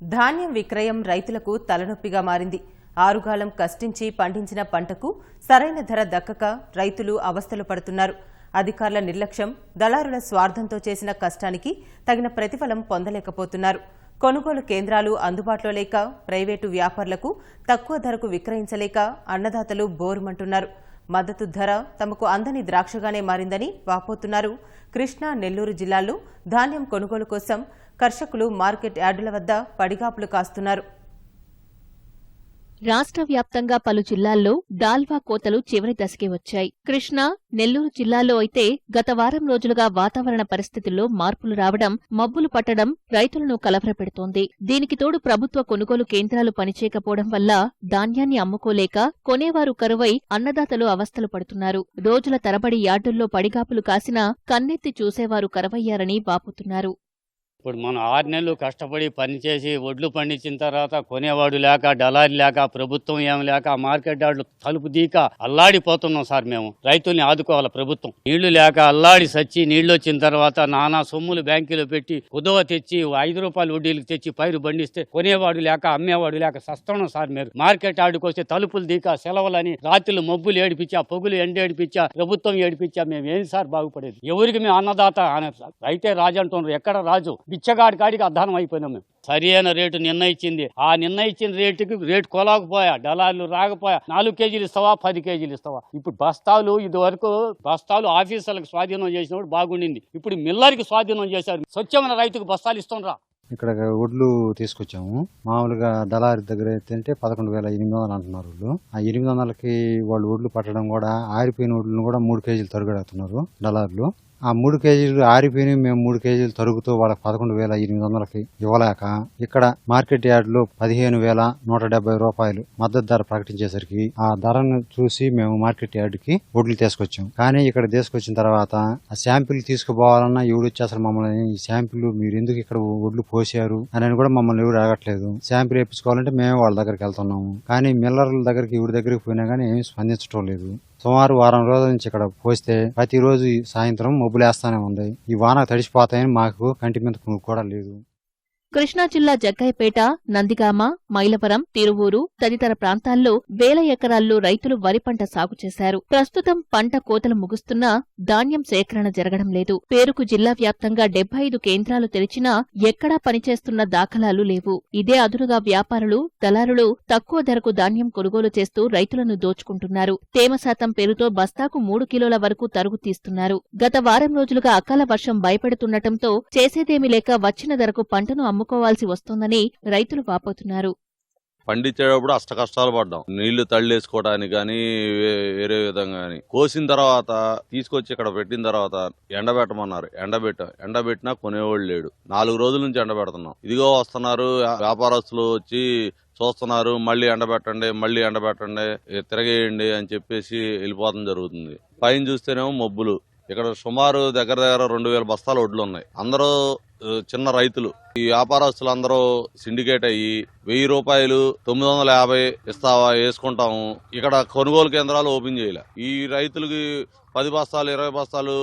ధాన్యం విక్రయం రైతులకు తలనొప్పిగా మారింది. ఆరుగాలం కష్టించి పండించిన పంటకు సరైన ధర దక్కక రైతులు అవస్థలు పడుతున్నారు. అధికారుల నిర్లక్ష్యం దళారుల స్వార్థంతో చేసిన కష్టానికి తగిన ప్రతిఫలం పొందలేకపోతున్నారు. కొనుగోలు కేంద్రాలు అందుబాటులో లేక ప్రైవేటు వ్యాపారులకు తక్కువ ధరకు విక్రయించలేక అన్నదాతలు బోరుమంటున్నారు. మద్దతు ధర తమకు అందని ద్రాక్షగానే మారిందని వాపోతున్నారు. కృష్ణా నెల్లూరు జిల్లాల్లో ధాన్యం కొనుగోలు కోసం కర్షకులు మార్కెట్ యార్డుల వద్ద పడిగాపులు కాస్తున్నారు. రాష్ట్ర వ్యాప్తంగా పలు జిల్లాల్లో డాల్వా కోతలు చివరి దశకి వచ్చాయి. కృష్ణా నెల్లూరు జిల్లాలో అయితే గత వారం రోజులుగా వాతావరణ పరిస్థితుల్లో మార్పులు రావడం మబ్బులు పట్టడం రైతులను కలవరపెడుతోంది. దీనికి తోడు ప్రభుత్వ కొనుగోలు కేంద్రాలు పనిచేయకపోవడం వల్ల ధాన్యాన్ని అమ్ముకోలేక కొనేవారు కరువై అన్నదాతలు అవస్థలు పడుతున్నారు. రోజుల తరబడి యార్డుల్లో పడిగాపులు కాసినా కన్నెత్తి చూసేవారు కరవయ్యారని బాపుతున్నారు ఇప్పుడు మనం ఆరు నెలలు కష్టపడి పనిచేసి ఒడ్లు పండించిన తర్వాత కొనేవాడు లేక డలారి లేక ప్రభుత్వం ఏం లేక మార్కెట్ యార్డులు తలుపు దీక అల్లాడిపోతున్నాం సార్ మేము. రైతుల్ని ఆదుకోవాలి ప్రభుత్వం. నీళ్ళు లేక అల్లాడి సచ్చి నీళ్ళు వచ్చిన తర్వాత నానా సొమ్ములు బ్యాంకులో పెట్టి కుదవ తెచ్చి ఐదు రూపాయలు వడ్డీలకు తెచ్చి పైరు బండిస్తే కొనేవాడు లేక అమ్మేవాడు లేక సస్తున్నాం సార్ మీరు. మార్కెట్ యార్డుకు వస్తే తలుపులు దీక సెలవులని రాత్రులు మబ్బులు ఏడిపించా పొగులు ఎండ ఏడిపించా ప్రభుత్వం ఏడిపించా మేము ఏం సార్ బాగుపడేది? ఎవరికి మేము అన్నదాత అనే రైతే రాజు అంటున్నారు. ఎక్కడ రాజు? బిచ్చగాడి కాడికి అధ్వానం అయిపోయినాం మేము. సరైన రేటు నిర్ణయించింది ఆ నిర్ణయించిన రేటుకి రేటు కొలాకపోయా డలార్లు రాకపోయా. నాలుగు కేజీలు ఇస్తావా పది కేజీలు ఇస్తావా? ఇప్పుడు బస్తాలు ఇది వరకు బస్తాలు ఆఫీసర్లకు స్వాధీనం చేసినప్పుడు బాగుండింది. ఇప్పుడు మిల్లర్కి స్వాధీనం చేశారు. స్వచ్ఛమైన రైతుకు బస్తాలు ఇస్తుండ్రా. ఇక్కడ ఒడ్లు తీసుకొచ్చాము. మామూలుగా దళారి దగ్గర అయితే పదకొండు వేల ఎనిమిది వందలు అంటున్నారు వాళ్ళు. ఆ ఎనిమిది వందలకి వాళ్ళు ఒడ్లు పట్టడం కూడా ఆరిపోయిన ఒడ్లను కూడా మూడు కేజీలు తరుగడుతున్నారు దళారులు. ఆ మూడు కేజీలు ఆరిపోయినవి మేము మూడు కేజీలు తరుగుతూ వాళ్ళకి పదకొండు వేల ఎనిమిది వందలకి ఇవ్వలేక ఇక్కడ మార్కెట్ యార్డులో పదిహేను వేల నూట డెబ్బై రూపాయలు మద్దతు ధర ప్రకటించేసరికి ఆ ధరను చూసి మేము మార్కెట్ యార్డుకి ఒడ్లు తీసుకొచ్చాం. కానీ ఇక్కడ తీసుకొచ్చిన తర్వాత ఆ శాంపిల్ తీసుకుపోవాలన్నా ఎవడు వచ్చి అసలు మమ్మల్ని? ఈ శాంపిల్ మీరు ఎందుకు ఇక్కడ ఒడ్లు పోసారు? అని కూడా మమ్మల్ని ఎవరు అడగట్లేదు. శాంపిల్ వేపించుకోవాలంటే మేము వాళ్ళ దగ్గరికి వెళ్తున్నాము. కానీ మిల్లర్ల దగ్గరికి ఎవరి దగ్గరికి పోయినా కానీ ఏమీ స్పందించడం లేదు. సుమారు వారం రోజుల నుంచి ఇక్కడ పోస్తే ప్రతిరోజు ఈ సాయంత్రం మబ్బులేస్తానే ఉంది. ఈ వాన తడిసిపోతాయని మాకు కంటి మీద కూడా లేదు. కృష్ణా జిల్లా జగ్గైపేట నందిగామ మైలవరం తిరువూరు తదితర ప్రాంతాల్లో వేల ఎకరాల్లో రైతులు వరి పంట సాగు చేశారు. ప్రస్తుతం పంట కోతలు ముగుస్తున్నా ధాన్యం సేకరణ జరగడం లేదు. పేరుకు జిల్లా వ్యాప్తంగా డెబ్బై ఐదు కేంద్రాలు తెరిచినా ఎక్కడా పనిచేస్తున్న దాఖలాలు లేవు. ఇదే అదునుగా వ్యాపారులు దళారులు తక్కువ ధరకు ధాన్యం కొనుగోలు చేస్తూ రైతులను దోచుకుంటున్నారు. తేమ శాతం పేరుతో బస్తాకు మూడు కిలోల వరకు తరుగు తీస్తున్నారు. గత వారం రోజులుగా అకాల వర్షం భయపెడుతుండటంతో చేసేదేమీ లేక వచ్చిన ధరకు పంటను అమ్ముకోవాల్సి వస్తోందని రైతులు వాపోతున్నారు. పండించేటప్పుడు అష్ట కష్టాలు పడ్డాం. నీళ్ళు తళ్ళేసుకోవడానికి కానీ వేరే విధంగా కానీ కోసిన తర్వాత తీసుకొచ్చి ఇక్కడ పెట్టిన తర్వాత ఎండబెట్టమన్నారు. ఎండబెట్టాం ఎండబెట్టినా కొనేవాళ్ళు లేడు. నాలుగు రోజుల నుంచి ఎండబెడుతున్నాం. ఇదిగో వస్తున్నారు వ్యాపారస్తులు వచ్చి చూస్తున్నారు మళ్ళీ ఎండబెట్టండి మళ్ళీ ఎండబెట్టండి తిరగేయండి అని చెప్పేసి వెళ్ళిపోవడం జరుగుతుంది. పైన చూస్తేనేమో మబ్బులు. ఇక్కడ సుమారు దగ్గర దగ్గర రెండు వేల బస్తాలు ఒడ్లు ఉన్నాయి. అందరూ చిన్న రైతులు. ఈ వ్యాపారస్తులు అందరూ సిండికేట్ అయ్యి వెయ్యి రూపాయలు తొమ్మిది వందల యాభై ఇస్తావా వేసుకుంటాము. ఇక్కడ కొనుగోలు కేంద్రాలు ఓపెన్ చేయలే. ఈ రైతులకి పది బస్తాలు ఇరవై బస్తాలు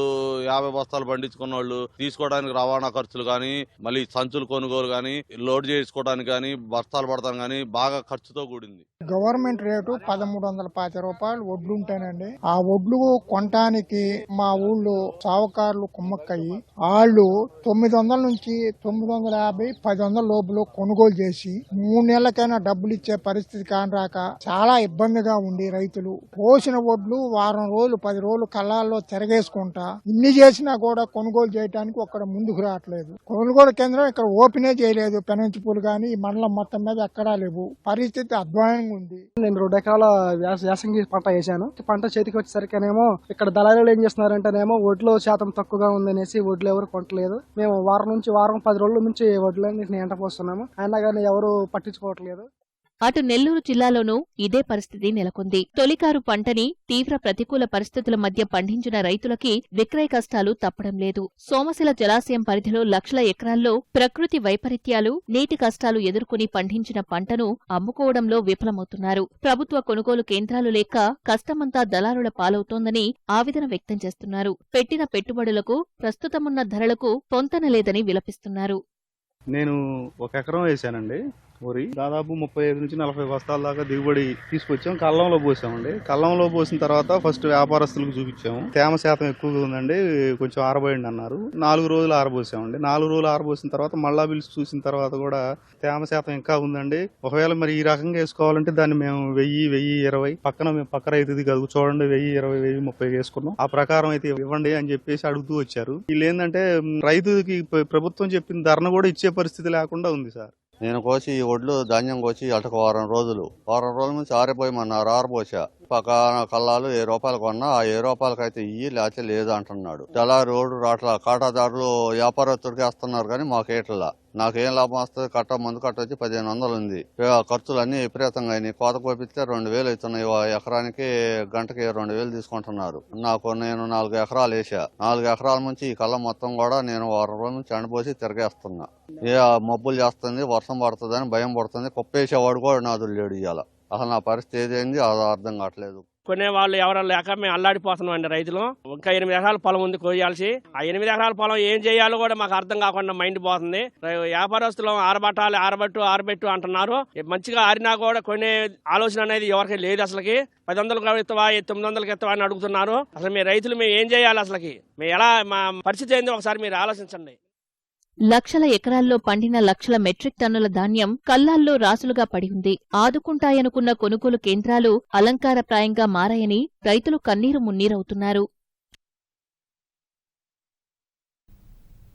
యాభై బస్తాలు పండించుకున్న వాళ్ళు తీసుకోవడానికి రవాణా ఖర్చులు కానీ మళ్ళీ సంచులు కొనుగోలు కానీ లోడ్ చేసుకోవడానికి కానీ బస్తాలు పడతాం కానీ బాగా ఖర్చుతో కూడింది. గవర్నమెంట్ రేటు పదమూడు వందల పాతి రూపాయలు వడ్లు ఉంటానండి. ఆ వడ్లు కొనటానికి మా ఊళ్ళో సావకారులు కుమ్మక్కయ్యి. వాళ్ళు తొమ్మిది వందల నుంచి తొమ్మిది వందల యాభై పది వందల లోపల కొనుగోలు చేసి మూడు నెలలకైనా డబ్బులు ఇచ్చే పరిస్థితి కాని రాక చాలా ఇబ్బందిగా ఉండి రైతులు. పోసిన వడ్లు వారం రోజులు పది రోజులు కళ్ళాల్లో తిరగేసుకుంటా ఇన్ని చేసినా కూడా కొనుగోలు చేయడానికి ఒక్కడ ముందుకు రావట్లేదు. కొనుగోలు కేంద్రం ఇక్కడ ఓపెనే చేయలేదు పెనంచిపూలు కానీ ఈ మండలం మొత్తం మీద ఎక్కడా లేవు. పరిస్థితి అధ్వానంగా ఉంది. నేను రెండు ఎకరాల వ్యాస యాసంగి పంట వేసాను. పంట చేతికి వచ్చేసరికేనేమో ఇక్కడ దళారులు ఏం చేస్తున్నారంటేనేమో ఒడ్లు శాతం తక్కువగా ఉందనేసి వడ్లు ఎవరు కొనట్లేదు మేము వారం నుంచి వారం పది రోజుల నుంచి వడ్లన్నింటిని ఎంట పోస్తున్నాము. అయినా కానీ ఎవరు పట్టించుకోవట్లేదు. అటు నెల్లూరు జిల్లాలోనూ ఇదే పరిస్థితి నెలకొంది. తొలికారు పంటని తీవ్ర ప్రతికూల పరిస్థితుల మధ్య పండించిన రైతులకి విక్రయ కష్టాలు తప్పడం లేదు. సోమశిల జలాశయం పరిధిలో లక్షల ఎకరాల్లో ప్రకృతి వైపరీత్యాలు నీటి కష్టాలు ఎదుర్కొని పండించిన పంటను అమ్ముకోవడంలో విఫలమవుతున్నారు. ప్రభుత్వ కొనుగోలు కేంద్రాలు లేక కష్టమంతా దళారుల పాలవుతోందని ఆవేదన వ్యక్తం చేస్తున్నారు. పెట్టిన పెట్టుబడులకు ప్రస్తుతమున్న ధరలకు పొంతనలేదని విలపిస్తున్నారు. నేను ఒక ఎకరం వేసానండి. వరి దాదాపు ముప్పై ఐదు నుంచి నలభై బస్తాల దాకా దిగుబడి తీసుకొచ్చాం. కల్లంలో పోసామండి. కల్లంలో పోసిన తర్వాత ఫస్ట్ వ్యాపారస్తులకు చూపించాము. తేమ శాతం ఎక్కువగా ఉందండి. కొంచెం ఆరబోయండి అన్నారు. నాలుగు రోజులు ఆరబోసామండి. నాలుగు రోజులు ఆరబోసిన తర్వాత మళ్ళా పిలిచి చూసిన తర్వాత కూడా తేమ శాతం ఇంకా ఉందండి. ఒకవేళ మరి ఈ రకంగా వేసుకోవాలంటే దాన్ని మేము వెయ్యి వెయ్యి ఇరవై పక్కన మేము పక్క రైతుది కాదు. చూడండి వెయ్యి ఇరవై వెయ్యి ముప్పై వేసుకున్నాం. ఆ ప్రకారం అయితే ఇవ్వండి అని చెప్పేసి అడుగుతూ వచ్చారు. వీళ్ళు ఏంటంటే రైతుకి ప్రభుత్వం చెప్పిన ధరను కూడా ఇచ్చే పరిస్థితి లేకుండా ఉంది సార్. నేను కోసి ఈ ఒడ్లు ధాన్యం కోసి అటక వారం రోజులు. వారం రోజుల నుంచి ఆరిపోయమన్నారు ఆరపోసా పక్క కళ్ళాలు ఏ రూపాయలు కొన్నా ఆ ఏ రూపాయలకి అయితే ఇయ్యి లేకపోతే లేదు అంటున్నాడు. అలా రోడ్డు రాట్ల కాటాదారులు వ్యాపారస్తుడికి వేస్తున్నారు కానీ మాకు ఏట్లా? నాకేం లాభం వస్తుంది? కట్ట ముందు కట్ట వచ్చి పదిహేను వందలు ఉంది ఖర్చులు అన్ని విపరీతంగా అయినాయి. కోత కోపిస్తే రెండు వేలు అవుతున్నాయి. ఎకరానికి గంటకి రెండు వేలు తీసుకుంటున్నారు. నాకు నేను నాలుగు ఎకరాలు వేసా నాలుగు ఎకరాల నుంచి ఈ కళ్ళ మొత్తం కూడా నేను వారం రోజుల నుంచి ఎండపోసి తిరగేస్తున్నా. ఏ మబ్బులు చేస్తుంది వర్షం పడుతుందని భయం పడుతుంది. కుప్పేసేవాడు కూడా నాదు లేడు ఇవాళ అసలు నా పరిస్థితి ఏదైంది అది అర్థం కావట్లేదు. కొనే వాళ్ళు ఎవరు లేక మేము అల్లాడిపోతున్నాం అండి రైతులు. ఇంకా ఎనిమిది ఎకరాల పొలం ఉంది కోయాల్సి. ఆ ఎనిమిది ఎకరాల పొలం ఏం చేయాలో కూడా మాకు అర్థం కాకుండా మైండ్ పోతుంది. వ్యాపారస్తులు ఆరబట్టాలి ఆరబట్టు ఆరబెట్టు అంటున్నారు. మంచిగా ఆరినా కూడా కొనే ఆలోచన అనేది ఎవరికి లేదు అసలుకి. పది వందలకు ఎత్తవా తొమ్మిది వందలకి ఎత్తవా అని అడుగుతున్నారు. అసలు మీ రైతులు మేము ఏం చేయాలి అసలుకి? మేము ఎలా మా పరిస్థితి ఏందో ఒకసారి మీరు ఆలోచించండి. లక్షల ఎకరాల్లో పండిన లక్షల మెట్రిక్ టన్నుల ధాన్యం కల్లాల్లో రాసులుగా పడి ఉంది ఆదుకుంటాయనుకున్న కొనుగోలు కేంద్రాలు అలంకారప్రాయంగా మారాయని రైతులు కన్నీరు మున్నీరవుతున్నారు.